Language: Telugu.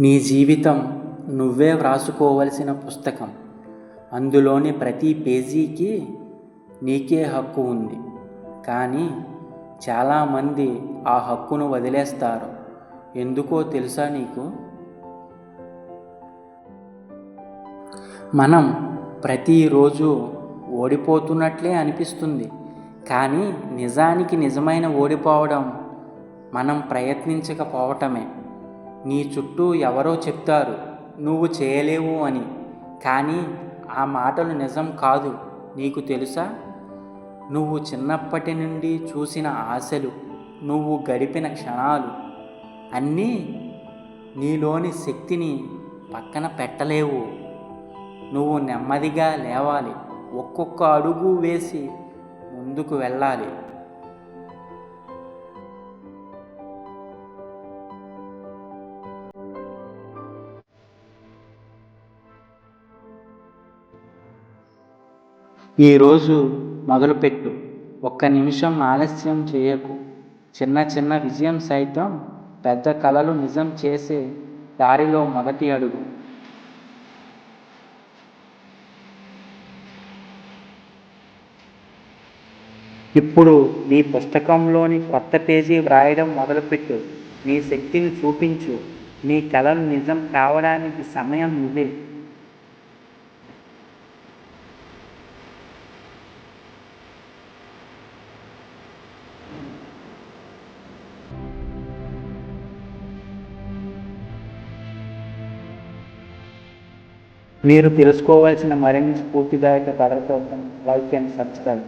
నీ జీవితం నువ్వే వ్రాసుకోవలసిన పుస్తకం. అందులోని ప్రతి పేజీకి నీకే హక్కు ఉంది. కానీ చాలామంది ఆ హక్కును వదిలేస్తారు. ఎందుకో తెలుసా నీకు? మనం ప్రతిరోజు ఓడిపోతున్నట్లే అనిపిస్తుంది. కానీ నిజానికి నిజమైన ఓడిపోవడం మనం ప్రయత్నించకపోవటమే. నీ చుట్టూ ఎవరో చెప్తారు నువ్వు చేయలేవు అని. కానీ ఆ మాటలు నిజం కాదు. నీకు తెలుసా? నువ్వు చిన్నప్పటి నుండి చూసిన ఆశలు నువ్వు గడిపిన క్షణాలు అన్నీ నీలోని శక్తిని పక్కన పెట్టలేవు. నువ్వు నెమ్మదిగా లేవాలి. ఒక్కొక్క అడుగు వేసి ముందుకు వెళ్ళాలి. ఈరోజు మొదలుపెట్టు. ఒక్క నిమిషం ఆలస్యం చేయకు. చిన్న చిన్న విజయం సైతం పెద్ద కలలు నిజం చేసే దారిలో మొదటి అడుగు. ఇప్పుడు నీ పుస్తకంలోని కొత్త పేజీ వ్రాయడం మొదలుపెట్టు. నీ శక్తిని చూపించు. నీ కలలు నిజం కావడానికి సమయం ఇదే మీరు తెలుసుకోవాల్సిన మరిన్ని స్ఫూర్తిదాయక కథలతో కోసం అండ్ సబ్స్క్రైబ్